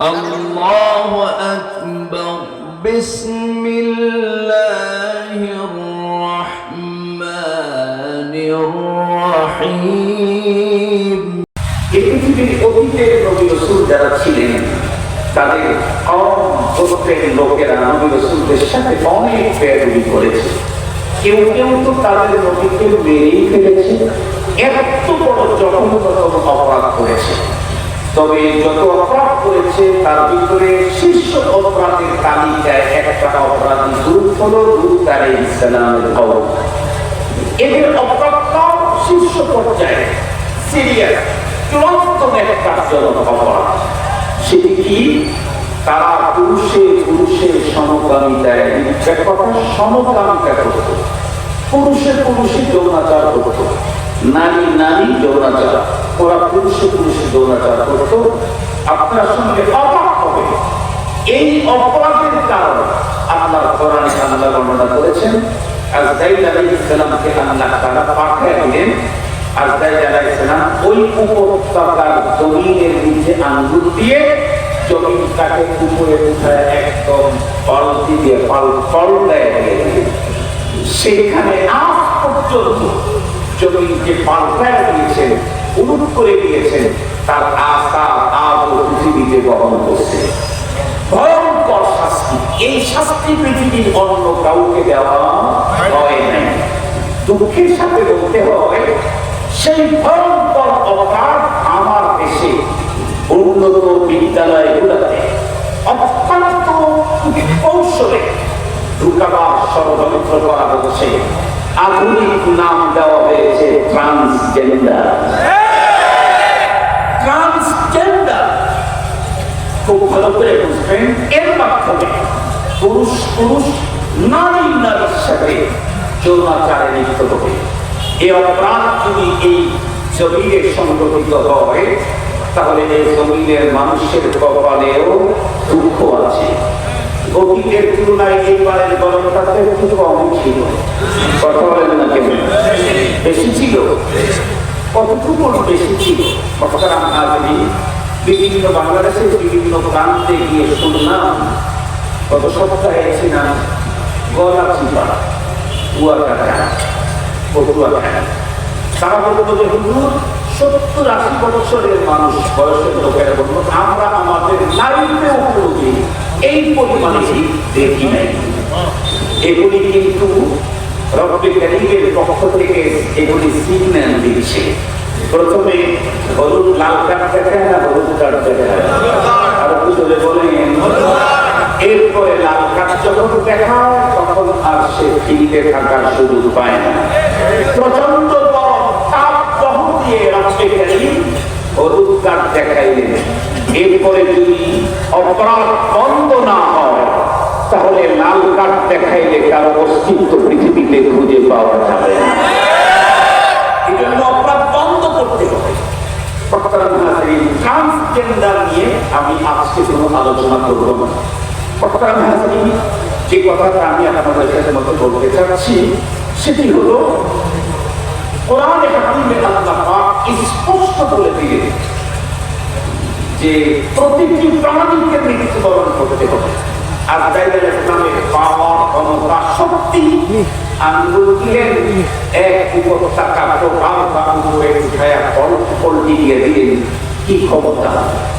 الله أكبر بسم الله الرحمن الرحيم এই পৃথিবীর অতীতের নবী রসুল যারা ছিলেন তাদের কম গোত্রের লোকেরা নবী রসুলদের সাথে অনেক বেয়াদবি করেছে কেউ কেউ তো তাদের নবীকে মেরেই ফেলেছে এত বড় জঘন্যতম অপরাধ করেছে তবে যত অপরাধ করেছে, তার ভিতরে শীর্ষ অপরাধের তালিকায় একটা অপরাধী দূর হল, দূর তারে ইসলামের খবর এদের অপরাধটা শীর্ষ পর্যায়ে সিরিয়াস চূড়ান্ত একটা জনক অপরাধ সেটি কি? তারা পুরুষে পুরুষে সমকামিতায় সমকামিতা করত। পুরুষে পুরুষে যৌনাচার করত। নারী নারী যৌনাচার। ওরা পুরুষে পুরুষে যৌনাচার করত। আপনার সঙ্গে অবাক হবে। এই অপরাধের কারণে আল্লাহ কোরআন আল্লাহ বর্ণনা করেছেন আজদাইল আলাইহিস সালামকে আল্লাহ তাআলা পাঠিয়ে দিলেন আজদাইল আলাইহিস সালাম ওই উপত্যকার জমিনের নিচে আঙ্গুর দিয়ে জমিনটাকে উপরে উঠায় একদম পালতি দিয়ে পাল পাল্টায় দিয়ে। সেখানে আজ পর্যন্ত জমিন যে পাল্টায় দিয়েছেন উন্নত করে দিয়েছেন, তার আশা আজও পৃথিবীতে বহন করছে। ভয়ঙ্কর শাস্তি। এই শাস্তি পৃথিবীর অন্য কাউকে দেওয়া হয় নাই। দুঃখের সাথে বলতে হয়, সেই ভয়ঙ্কর অপরাধ আমার দেশে উন্নত বিদ্যালয়গুলোতে অত্যন্ত কৌশলে ঢুকাবার ষড়যন্ত্র করা হচ্ছে আধুনিক নাম দেওয়া হয়েছে ট্রান্সজেন্ডার ট্রান্সজেন্ডার খুব ভালো করে বুঝবেন। এর মাধ্যমে পুরুষ পুরুষ, নারী নারীর সাথে যৌনাচারে লিপ্ত হবে। এই অপরাধ যদি এই জমিনে সংগঠিত হয়, তাহলে এই জমিনের মানুষের কপালেও দুঃখ আছে। অতীতের তুলনায় এইবারের গরমটা তো একটু কম ছিল। কথা বলেন না কেন? বেশি ছিল। কতটুকু বেশি ছিল? কতটা আগে বিভিন্ন বাংলাদেশের বিভিন্ন প্রান্তে গিয়ে শুনলাম, গত সপ্তাহে ছিলাম গলা চিপা কুয়াকাটা পটুয়াখাটা তারা বলতো যে, হুজুর সত্তর আশি বছরের মানুষ, বয়সের লোকেরা বলতো আমরা আমাদের নারীতে উপলব্ধি এই পরিমাণে দেখি নাই। এগুলি কিন্তু রব্বে কারিমের পক্ষ থেকে এগুলি সিগন্যাল দিচ্ছে। প্রথমে হলুদ, লাল কার্ড দেখায় না, হলুদ কার্ড দেখায় আর চলে বলেন। এরপরে লাল কার্ড যখন দেখায়, তখন আর সে ফিল্ডে থাকার সুযোগ পায় না। প্রচণ্ড হলুদ কার্ড দেখাইলেন। এরপরে যদি অপরাধ বন্ধ না হয়, তাহলে লাল কার্ড দেখাইলে কারও অস্তিত্ব পৃথিবীতে খুঁজে পাওয়া যাবে অপরাধ বন্ধ করতে হবে। ট্রান্সজেন্ডার নিয়ে আমি আলোচনা করব না। হাসিন যে কথাটা আমি আপনাদের মতো বলতে চাচ্ছি, সেটি হলো, কোরআনে হাকিমে আল্লাহ স্পষ্ট বলে দিলেন যে প্রতিটি প্রাণীকে মৃত্যুবরণ করতে হবে আর দাইলের ইসলামের পাওয়ার ক্ষমতা শক্তি, আঙ্গুল এক উপত্যকা প্রভাব আঙ্গুলে উঠায়া ফল ফলটি দিয়ে দিলেন কি ক্ষমতা?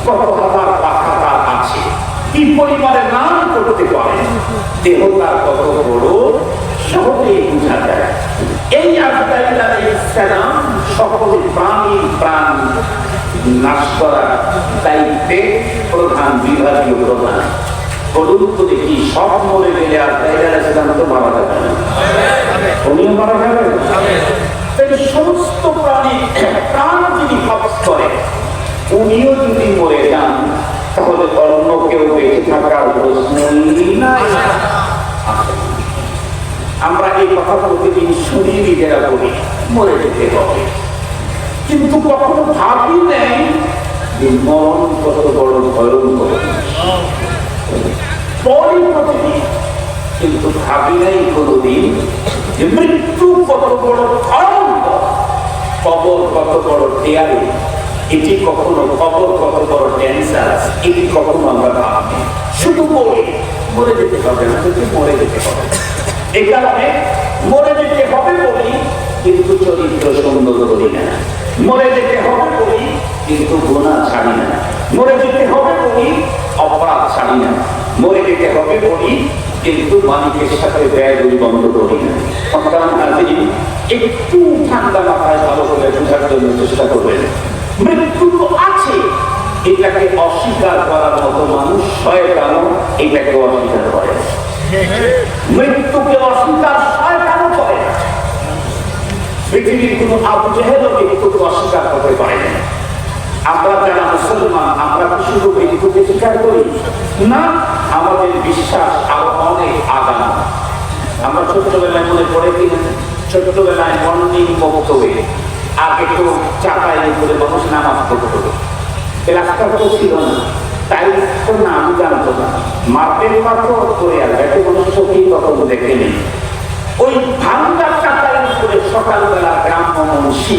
কত হাজার পাখা আছে। কি পরিমাণে নাম করতে পারে? দেহ তার কত বড়, সহজেই বোঝা যায়। এই আজদাইল ইসলাম সকল প্রাণী প্রাণ নাশ করার দায়িত্বে প্রধান বিভাগীয় প্রধান। সব মরে তো মারা যাবে না। সমস্ত প্রাণী, প্রাণ করে, উনিও যদি মরে যান, তাহলে অন্য কেউ বেঁচে থাকার আমরা এই কথা প্রতিদিন শুনি নিজেরা বলি, মরে যেতে হবে। কিন্তু কখনো ভাবি নেই যে মরণ কত বড় ভয়ঙ্কর। পরে কিন্তু ভাবি নাই কোনোদিন যে মৃত্যু কত বড় ভয়ঙ্কর। কবর কত বড় টেয়ারে এটি কখনো কবর কত বড় ক্যান্সার এটি কখনো আমরা ভাবি শুধু বলি মরে যেতে হবে না মরে যেতে হবে। এই কারণে মরে যেতে হবে বলি কিন্তু চরিত্র সুন্দর করি না। মরে যেতে হবে বলি কিন্তু গোনা ছাড়ি না। মরে যেতে হবে বলি অপরাধ ছাড়ি না। মরে যেতে হবে বলি কিন্তু মালিকের সাথে ব্যয় বন্ধ করি না। একটু ঠান্ডা মাথায় ভালো করে বোঝার জন্য চেষ্টা করবেন। মৃত্যু তো আছে, এটাকে অস্বীকার করার মতো মানুষ শয়তানও এটাকে অস্বীকার করে। মৃত্যুকে অস্বীকার শয়তানও করে না। পৃথিবীর কোন আবু জেহেলও মৃত্যুকে অস্বীকার করতে পারে না। আমরা যারা মুসলমান, আমরা কি শুধু মৃত্যুকে স্বীকার করি। না, আমাদের বিশ্বাস আরও অনেক আগাম আমরা ছোট্টবেলায় মনে পড়ে কিনা ছোট্টবেলায় মর্নিং বক্তব্যে আগে তো চাকায় করে মানুষ নামাজ পড়তো রাস্তা তো ছিল না। তাই তো না, আমি জানতো না। মাপের পাত্র করে আর এত মানুষ চোখেই তখন দেখেনি। ওই ভাঙ্গা চাকার উপরে সকালবেলা গ্রাম্য মনীষী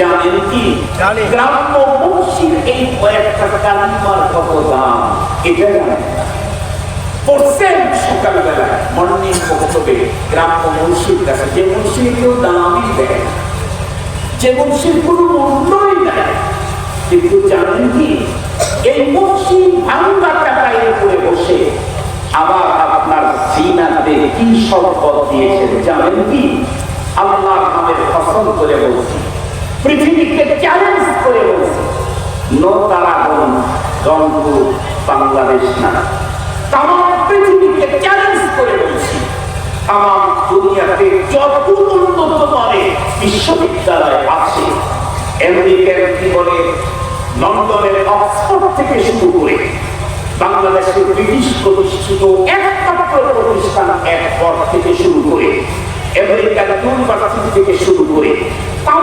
জানেন কি। গ্রাম্য এই কয়েকটা কালিমার কত দাম এটা জানেন? পড়ছেন সকালবেলা মর্নিং বক্তব্যে গ্রাম্য মুন্সির কাছে যে মুন্সির কেউ দামই দেয় যে মুন্সির কোনো মূল্যই কিন্তু জানেন কি? এই মুন্সি ভাঙ্গা টাকায় উপরে বসে আবার আপনার জিনাতে কি সম্পদ দিয়েছেন জানেন কি? আল্লাহ আমাদের ফসল করে বলছি। পৃথিবীকে চ্যালেঞ্জ করে বলছি নো তারাগন রংপুর বাংলাদেশ না তাম পৃথিবীকে চ্যালেঞ্জ করে বলছি তাম দুনিয়াতে যত উন্নত মানের বিশ্ববিদ্যালয় আছে আমেরিকার কি বলে লন্ডনের অক্সফোর্ড থেকে শুরু করে বাংলাদেশের ব্রিটিশ প্রতিষ্ঠিত একমাত্র প্রতিষ্ঠান এক থেকে শুরু করে আমেরিকার ইউনিভার্সিটি থেকে শুরু করে তাম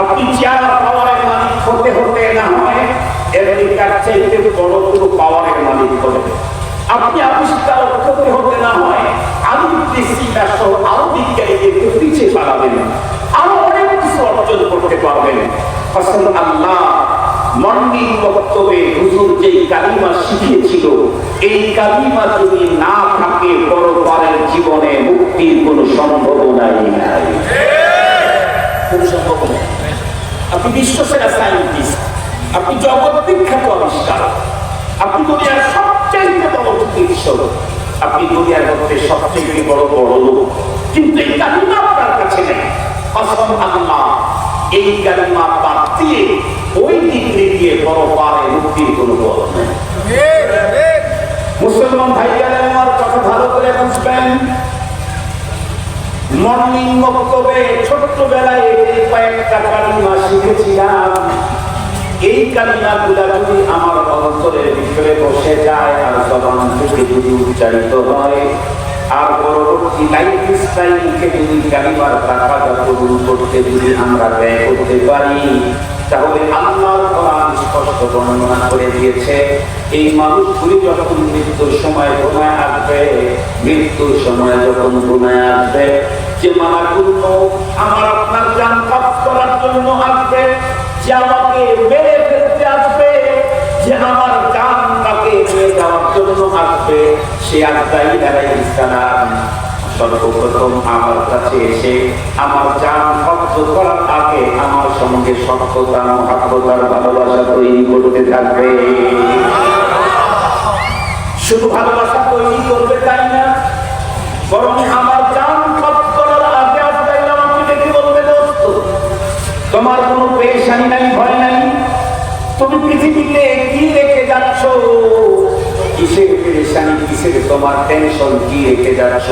আপনি চেয়ার পাওয়ারের মালিক হতে হতে না হয় আমেরিকার বড় কোনো পাওয়ারের মালিক হবে। আপনি আবিষ্কার হতে হতে না হয় আলু কৃষিটা সহ আরও বিজ্ঞানীদেরকে পিছিয়ে পালাবেন আরও অনেক কিছু অর্জন করতে পারবেন। ফসল আল্লাহ মর্নিং বক্তব্যে কালিমা শিখিয়েছিল, এই কালিমা যদি না থাকে, পরপারের জীবনে মুক্তির কোনো সম্ভাবনাই নাই। আপনি বিশ্বসেরা সাইন্টিস্ট আপনি জগৎ বিখ্যাত আপনি দুনিয়ার সবচাইতে বড় চিকিৎসক। আপনি দুনিয়ার মধ্যে সবচেয়ে বড় বড় লোক। কিন্তু এই কালিমা আপনার কাছে নেই। অসম আল্লাহ এই কালিমা বাদ দিয়ে ওই ডিগ্রি দিয়ে বড় পারে মুক্তির কোনো বল নেই। মুসলমান ভাইয়ারা আমার কথা ভালো করে বুঝবেন মর্নিং বক্তব্যে ছোট্টবেলায় কয়েকটা কালিমা শিখেছিলাম। এই কালিমা গুলা যদি আমার অন্তরের ভিতরে বসে যায় আর জবান থেকে যদি উচ্চারিত হয় আর পরবর্তী লাইফ স্টাইলকে যদি কালিমার টাকা কবুল করতে যদি আমরা ব্যয় করতে পারি, তাহলে আল্লাহর কোরআন স্পষ্ট বর্ণনা করে দিয়েছে, এই মানুষগুলি যখন মৃত্যুর সময় গুনায় আসবে, মৃত্যুর সময় যখন গুনায় আসবে, যে মালাকুল্য আমার আপনার জান পাপ করার জন্য আসবে, যে আমাকে মেরে ফেলতে আসবে, যে আমার আসবে সে আজরাইল আলাইহিস সালাম সর্বপ্রথম আমার কাছে এসে আমার ভক্ত করার আগে আমার সঙ্গে মহাত্মতার ভালোবাসা তৈরি করতে থাকবে। শুধু ভালোবাসা তৈরি করবে তাই না? বরং আমার জান ভক্ত করার আগে আমাকে দেখে বলবে, দোস্ত, তোমার কোনো পেশানি নাই, ভয় নাই। তুমি পৃথিবীতে কি রেখে যাচ্ছ? কিসের পেরেশানি কিসের? তোমার টেনশন কি রেখে যাচ্ছ